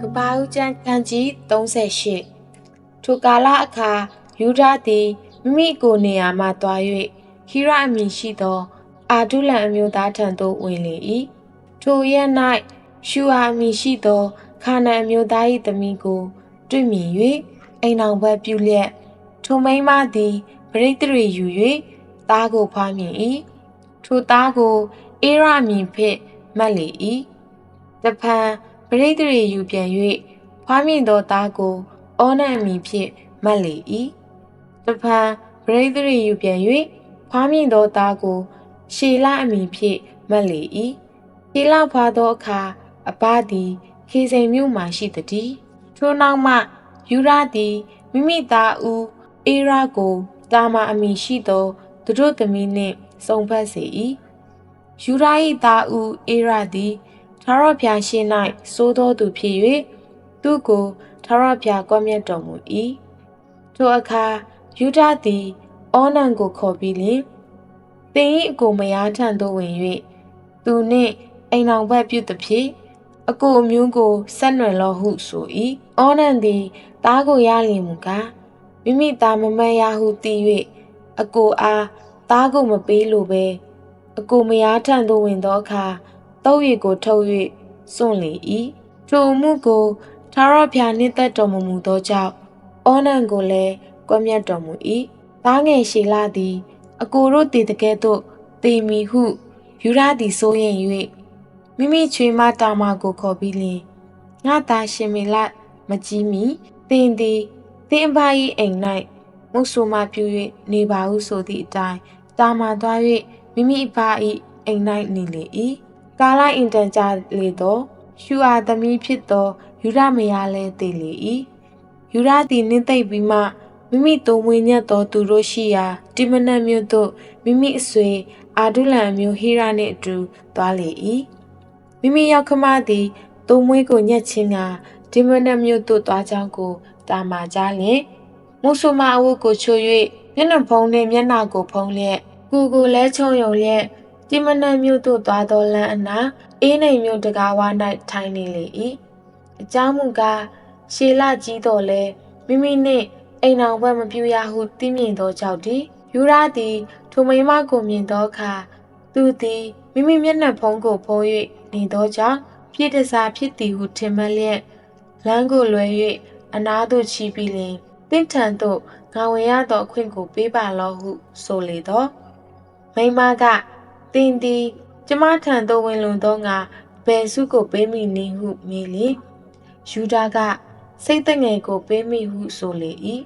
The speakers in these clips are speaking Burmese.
ကျမ်းခန်းကြီး38ထိုကာလအခါယူဒာသည်မိမိကိုယ်နေရာမှသွား၍ဟိရအမည်ရှိသော အာဒုလန်အမျိုးသားထံသို့ဝင်လေ၏ထိုရက်၌ရှူအာအမည်ရှိသောခါနန်အမျိုးသား၏သမီးကိုတွေ့မြင်၍အိမ်အောင်ဘက်ပြုလျက်ထိုမိန်းမသည်ပရိသေရီယူ၍သားကိုဖွားမြင်၏ထိုသားကိုအေရအမည်ဖြင့်မှတ်လေ၏တဖန် ပရိသေရီယူပြန်၍ဖွားမြင်သောသားကိုအောနံအမည်ဖြင့်မှတ်လေ၏တဖန်ပရိသေရီယူပြန်၍ဖွားမြင်သောသားကိုရှေလအမည်ဖြင့်မှတ်လေ၏ရှေလဖွားသောအခါအဘသည်ခေစိန်မြို့မှရှိသည်ထိုနောက်မှယူရသည်မိမိသားဦးအေရာကိုတာမာအမည်ရှိသောသူတို့သမီးနှင့်စုံဖက်စေ၏ယူရာ၏သားဦးအေရာသည် ထာဝရဘုရားရှေ့၌စိုးသောသူဖြစ်၍သူကိုထာဝရဘုရားကွပ်မျက်တော်မူ၏ထိုအခါယူဒာသည်အောနံကိုခေါ်ပြီးလျှင်သင်၏အကိုမယားထံသို့ဝင်၍သူနှင့်အိမ်အောင်ဘက်ပြုသည်ဖြင့်အကိုအမျိုးကိုဆက်နွယ်လောဟုဆို၏အောနံသည်သားကိုရလျင်မူကားမိမိသားမမတ်ရဟုသိ၍အကိုအားသားကိုမပေးလိုပဲအကိုမယားထံသို့ဝင်သောအခါ တောက်ရည်ကိုထုတ်၍စွန့်လေ၏ထိုအမှုကိုသာရဖျာနှင့်သက်တော်မမူသောကြောင့်အောနံကိုလည်းကွပ်မျက်တော်မူ၏သားငယ်ရှေလာသည် အကိုတို့တည်တကဲ့သို့တေမီဟုယူရသည်စိုးရင်၍မိမိချွေမတာမကိုခေါ်ပြီးလျင်ငါသားရှင်မေလမကြီးမီတင်သည်တင်ပါ၏အိမ်၌မုဆုမပြု၍နေပါဟုဆိုသည့်အတိုင်းတာမာသွား၍မိမိအဖ၏အိမ်၌နေလေ၏ ကာလအင်တန်ကြလေသောရှူအားသမီးဖြစ်သောယူရမယားလည်းတည်လေ၏ယူရသည်နှင်းသိပ်ပြီးမှမိမိသုံးဝင်းညက်သောသူတို့ရှိရာတိမနတ်မြို့သို့မိမိအဆွေအာဒုလန်မျိုးဟိရနှင့်အတူသွားလေ၏မိမိရောက်ခမသည်သုံးမွေးကိုညက်ချင်းကတိမနတ်မြို့သို့သွားကြောင်းကိုတာမာကြလျင်မုဆုမအဝတ်ကိုချို၍မျက်နှာဖုံးနှင့်မျက်နှာကိုဖုံးလျက်ကိုကိုလဲချုံယုံလျက် တိမနတ်မြို့သို့သွားသောလမ်းအနာအေးနေမြို့တကားဝါ၌ထိုင်နေလေ၏အကြောင်းမူကားရှေလကြီးတော်လဲမိမိနှင့်အိမ်အောင်ဘက်မပြူရဟုသိမြင်သောကြောင့်ဒီယူရသည်ထိုမိမကိုမြင်သောအခါသူသည်မိမိမျက်နှာဖုံးကိုဖုံး၍နေသောကြောင့်ဖြစ်တစားဖြစ်သည်ဟုထင်မှတ်လျက်လမ်းကိုလွယ်၍အနားသို့ချီးပြီးလျင်တင့်ထန်သို့ငါဝင်ရသောအခွင့်ကိုပေးပါလောဟုဆိုလေသောမိမက တင်သည်ကျမထံသို့ဝင်လွန်သောငါဘယ်စုကိုပေးမိနည်းဟုမေးလေယူဒာကစိတ်တငယ်ကိုပေးမိဟုဆိုလေ၏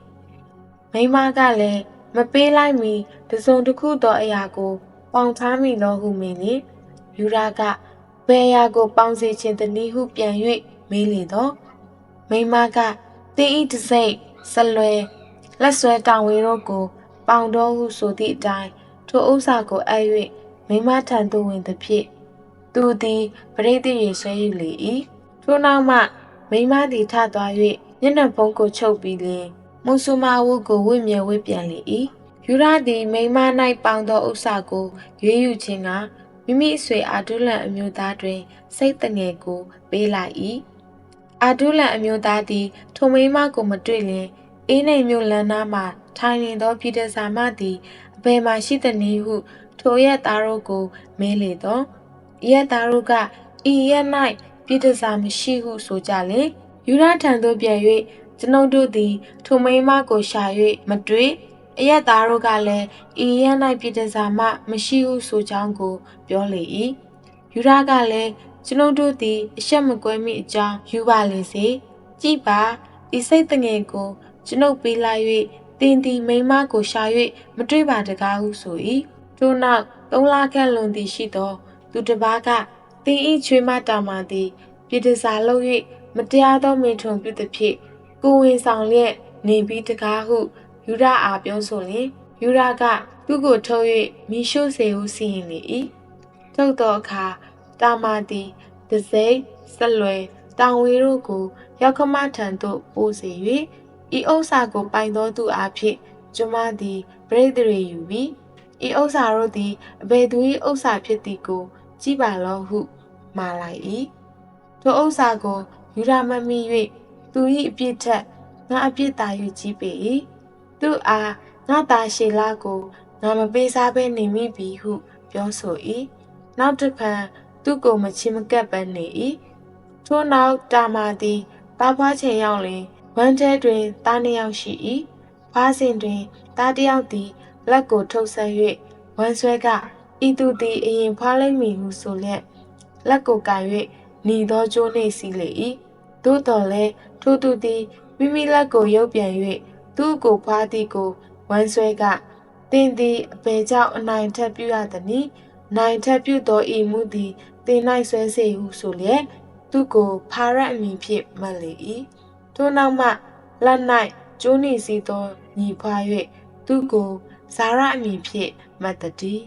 မိမကလည်းမပေးလိုက်မီတစုံတစ်ခုသောအရာကို ပေါင်ထားမိလောဟုမေးလေယူဒာကဘယ်အရာကို ပေါင်စေခြင်းတနည်းဟုပြန်၍မေးလေတော့မိမကတင်းဤတစိမ့်ဆက်လွယ်လက်ဆွဲတောင်ဝေးတို့ကို ပေါင်တော်ဟုဆိုသည့်အတိုင်းထိုဥစ္စာကိုအပ်၍ မိမထံသို့ဝင်သည်ဖြင့်သူသည်ပရိသေရေဆွဲယူလေ၏ထိုနောက်မှမိမသည်ထသွား၍မျက်နှာဖုံးကိုချုပ်ပြီးလျင်မုဆုမဝုကိုဝင့်မြဲဝင့်ပြန်လေ၏ယူရသည်မိမ၌ပေါင်သောဥစ္စာကိုရွေးယူခြင်းကမိမိအဆွေအာဒုလန်အမျိုးသားတွင် စိတ်တငယ်ကိုပေးလိုက်၏အာဒုလန်အမျိုးသားသည်ထိုမိမကိုမတွေ့လျင်အေးနေမျိုးလန်းနာမှထိုင်နေသောပြည်တစာမသည်အဘယ်မှရှိသည်နည်းဟု ထိုရက်သားတို့ကိုမဲလေတော့ရက်သားတို့ကဤရက်၌ပြည်တစာမရှိဟုဆိုကြလေယူရထံသို့ပြန်၍ကျွန်ုပ်တို့သည်ထိုမိန်းမကိုရှာ၍မတွေ့အရက်သားတို့ကလည်းဤရက်၌ပြည်တစာမမရှိဟုဆိုကြောင်းကိုပြောလေ၏ယူရကလည်းကျွန်ုပ်တို့သည်အရှက်မကွဲမိအကြောင်းယူပါလေစေကြည်ပါဤစိတ်တငယ်ကိုကျွန်ုပ်ပေးလိုက်၍တင်သည်မိန်းမကိုရှာ၍မတွေ့ပါတကားဟုဆို၏ ထို့နောက်သုံးလခန့်လွန်သည်ရှိသော သူတစ်ပါးကတင်ဤချွေးမတာမာသည်ပြည်တစားလုပ်၍မတရားသောမင်ထုံပြုသည်ဖြင့်ကိုဝင်ဆောင်လျက်နေပြီးတကားဟုယူရအားပြောဆိုလျင်ယူရကသူ့ကိုထုတ်၍မိရှုစေဟုစီရင်လေ၏ထုတ်သောအခါတာမာသည်တစိမ့်ဆက်လွယ်တောင်ဝေးတို့ကိုရောက်ခမထံသို့ပို့စေ၍ဤဥစ္စာကိုပိုင်သောသူအားဖြင့်ကျမသည်ပရိသေရေယူပြီး ဤဥစ္စာတို့သည်အဘယ်သူ၏ဥစ္စာဖြစ်သည်ကို ကြည်ပါလောဟုမှာလိုက်၏ထိုဥစ္စာကိုယူရမမိ၍သူ၏အပြစ်ထက်ငါအပြစ်သာ၍ကြီးပေ၏သူအားငါသားရှေလာကိုငါမပေးစားဘဲနေမိပြီဟုပြောဆို၏နောက်တစ်ဖန်သူ့ကိုမချင်မကပ်ပဲနေ၏ထို့နောက်တာမာသည်တားဖွားချိန်ရောက်လျင်ဝမ်းထဲတွင်သားနှစ်ယောက်ရှိ၏ဖားစဉ်တွင်သားတစ်ယောက်သည် လက်ကိုထုတ်ဆက်၍ဝမ်းဆွဲကဤသူသည်အရင်ဖွားလိမ့်မည်ဟုဆိုလျက်လက်ကိုကန်၍หนีသောကျိုးနှင့်စီးလေ၏သို့တော်လည်းထိုသူသည်မိမိလက်ကိုရုပ်ပြန်၍သူ့ကိုဖွားသည်ကိုဝမ်းဆွဲကတင်သည်အပေကြောင့်အနိုင်ထက်ပြုရသည်နိနိုင်ထက်ပြုသောဤမှုသည်တင်၌ဆွဲစေဟုဆိုလျက်သူကိုဖာရက်အမည်ဖြင့်မှတ်လေ၏ထို့နောက်မှလက်၌ကျိုးနေစီသောညီဖွာ၍သူကို ဇာရအမည်ဖြင့်မှတ်တည်း